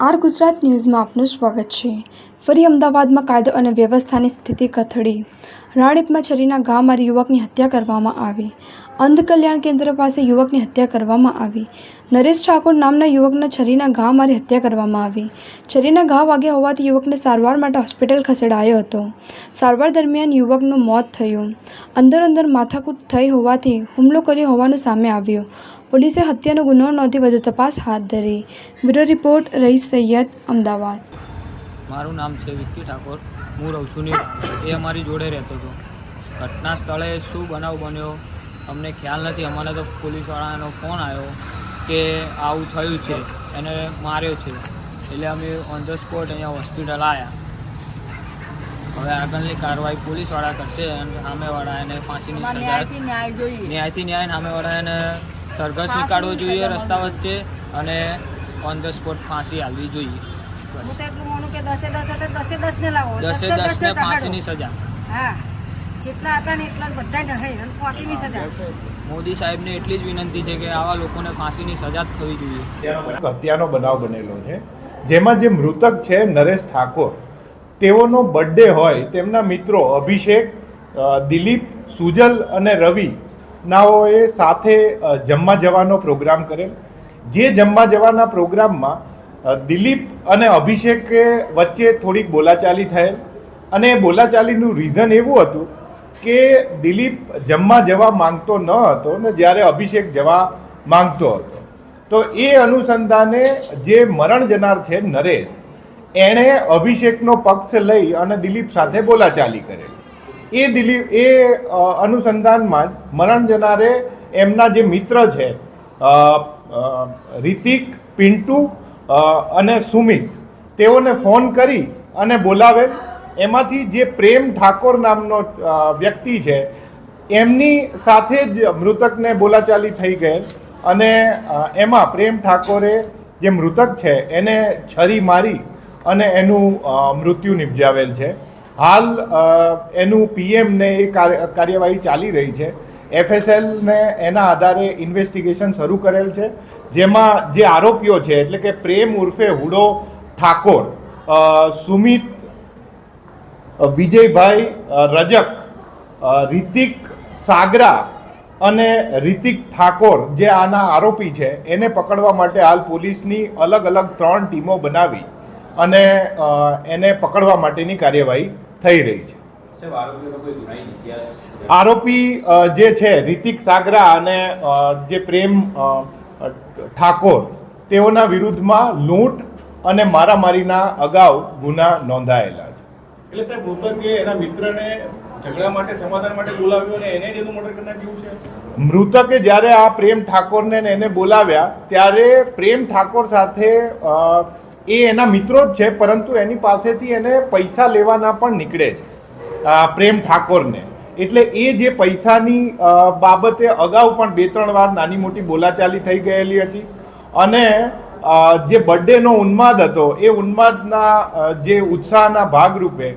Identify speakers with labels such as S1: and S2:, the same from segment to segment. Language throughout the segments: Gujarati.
S1: આર ગુજરાત ન્યૂઝમાં આપનું સ્વાગત છે. ફરી અમદાવાદમાં કાયદો અને વ્યવસ્થાની સ્થિતિ કથળી. રાણીપમાં છરીના મારી યુવકની હત્યા કરવામાં આવી. અંધ કલ્યાણ કેન્દ્ર પાસે યુવકની હત્યા કરવામાં આવી. નરેશ ઠાકોર નામના યુવકના છરીના ઘા મારી હત્યા કરવામાં આવી. છરીના ઘા વાગ્યા હોવાથી યુવકને સારવાર માટે હોસ્પિટલ ખસેડાયો હતો. સારવાર દરમિયાન યુવકનું મોત થયું. અંદર અંદર માથાકૂટ થઈ હોવાથી હુમલો કર્યો હોવાનું સામે આવ્યું. પોલીસે હત્યાનો ગુનો નોંધી વધુ તપાસ હાથ ધરી. Bureau report Rais Saiyed Ahmedabad.
S2: મારું નામ છે વિક્કી ઠાકોર. હું રહું છું એ અમારી જોડે રહેતો હતો. ઘટના સ્થળે શું બનાવ બન્યો અમને ખ્યાલ નથી. અમારે તો પોલીસવાળાનો ફોન આવ્યો કે આવું થયું છે. એને માર્યો છે. એટલે અમે ઓન ધ સ્પોટ અહીંયા હોસ્પિટલ આવ્યા હવે આગળની કાર્યવાહી પોલીસવાળા કરશે અને સામેવાળા એને ફાંસીની સજા
S3: ન્યાયથી ન્યાય જોઈએ.
S2: ન્યાયથી ન્યાય સામેવાળા એને સરઘસ નીકાળવો જોઈએ રસ્તા વચ્ચે અને ઓન ધ સ્પોટ ફાંસી આવવી જોઈએ.
S3: દસે દસ ને.
S2: ફાંસીની સજા.
S3: હા. જેટલા હતા ને એટલા બધા ફાંસીની સજા.
S2: મોદી સાહેબને એટલી જ વિનંતી છે કે આવા લોકોને ફાંસીની સજા જ થવી જોઈએ.
S4: હત્યાનો બનાવ બનેલો છે. જેમાં જે મૃતક છે નરેશ ઠાકોર તેઓનો બર્થડે હોય તેમના મિત્રો અભિષેક દિલીપ સુજલ અને રવિ નાઓએ સાથે જમવા જવાનો પ્રોગ્રામ કરેલ. જે જમવા જવાના પ્રોગ્રામમાં દિલીપ અને અભિષેકે વચ્ચે થોડીક બોલાચાલી થયેલ. અને એ બોલાચાલીનું રીઝન એવું હતું કે દિલીપ જમવા જવા માંગતો ન હતો ને જ્યારે અભિષેક જવા માંગતો હતો. તો એ અનુસંધાને જે મરણ જનાર છે નરેશ, એણે અભિષેકનો પક્ષ લઈ અને દિલીપ સાથે બોલાચાલી કરેલી. એ દિલીપ એ અનુસંધાનમાં જ મરણ જનારે એમના જે મિત્ર છે રિતિક, પિન્ટુ અને સુમિત, તેઓને ફોન કરી અને બોલાવેલ એમાંથી જે પ્રેમ ઠાકોર નામનો વ્યક્તિ છે, એમની સાથે જ મૃતકને બોલાચાલી થઈ ગયેલ અને એમાં પ્રેમ ઠાકોરે જે મૃતક છે, એને છરી મારી અને એનું મૃત્યુ નિપજાવેલ છે. હાલ એનું પીએમને એ કાર્યવાહી ચાલી રહી છે. એફએસએલને એના આધારે ઇન્વેસ્ટિગેશન શરૂ કરેલ છે. જેમાં જે આરોપીઓ છે, એટલે કે પ્રેમ ઉર્ફે હુડો ઠાકોર સુમિત વિજયભાઈ રજક રિતિક સાગરા અને રિતિક ઠાકોર જે આના આરોપી છે, એને પકડવા માટે હાલ પોલીસની અલગ અલગ ત્રણ ટીમો બનાવી અને એને પકડવા માટેની કાર્યવાહી થઈ રહી છે. આરોપી જે છે રિતિક સાગરા અને જે પ્રેમ ઠાકોર તેઓના વિરુદ્ધમાં લૂંટ અને મારામારીના અગાઉ ગુના નોંધાયેલા છે.
S5: એટલે સાહેબ મૃતકે એના મિત્રને ઝઘડા માટે સમાધાન માટે બોલાવ્યો અને એને જ એનું મર્ડર નાખ્યું છે?
S4: મૃતકે જ્યારે આ પ્રેમ ઠાકોરને એને બોલાવ્યા ત્યારે પ્રેમ ઠાકોર સાથે એ એના મિત્રો જ છે, પરંતુ એની પાસેથી એને પૈસા લેવાના પણ નીકળે છે પ્રેમ ઠાકોરને. એટલે એ જે પૈસાની બાબતે અગાઉ પણ બે ત્રણ વાર નાની મોટી બોલાચાલી થઈ ગયેલી હતી. અને જે બર્થડેનો ઉન્માદ હતો, એ ઉન્માદના જે ઉત્સાહના ભાગરૂપે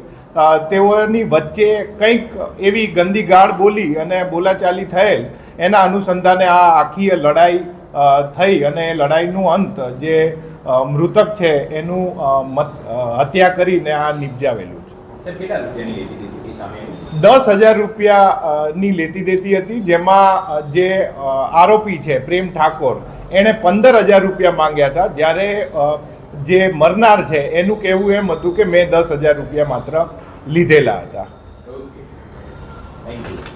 S4: તેઓની વચ્ચે કંઈક એવી ગંદી ગાળ બોલી અને બોલાચાલી થયેલ, એના અનુસંધાને આ આખી લડાઈ થઈ અને એ લડાઈનું અંત, જે મૃતક છે એનું હત્યા કરીને આ નિપજાવેલું છે. દસ હજાર રૂપિયાની લેતી દેતી હતી જેમાં જે આરોપી છે પ્રેમ ઠાકોર એણે પંદર હજાર રૂપિયા માંગ્યા હતા. જ્યારે જે મરનાર છે એનું કહેવું એમ હતું કે મેં દસ હજાર રૂપિયા માત્ર લીધેલા હતા.
S6: Thank you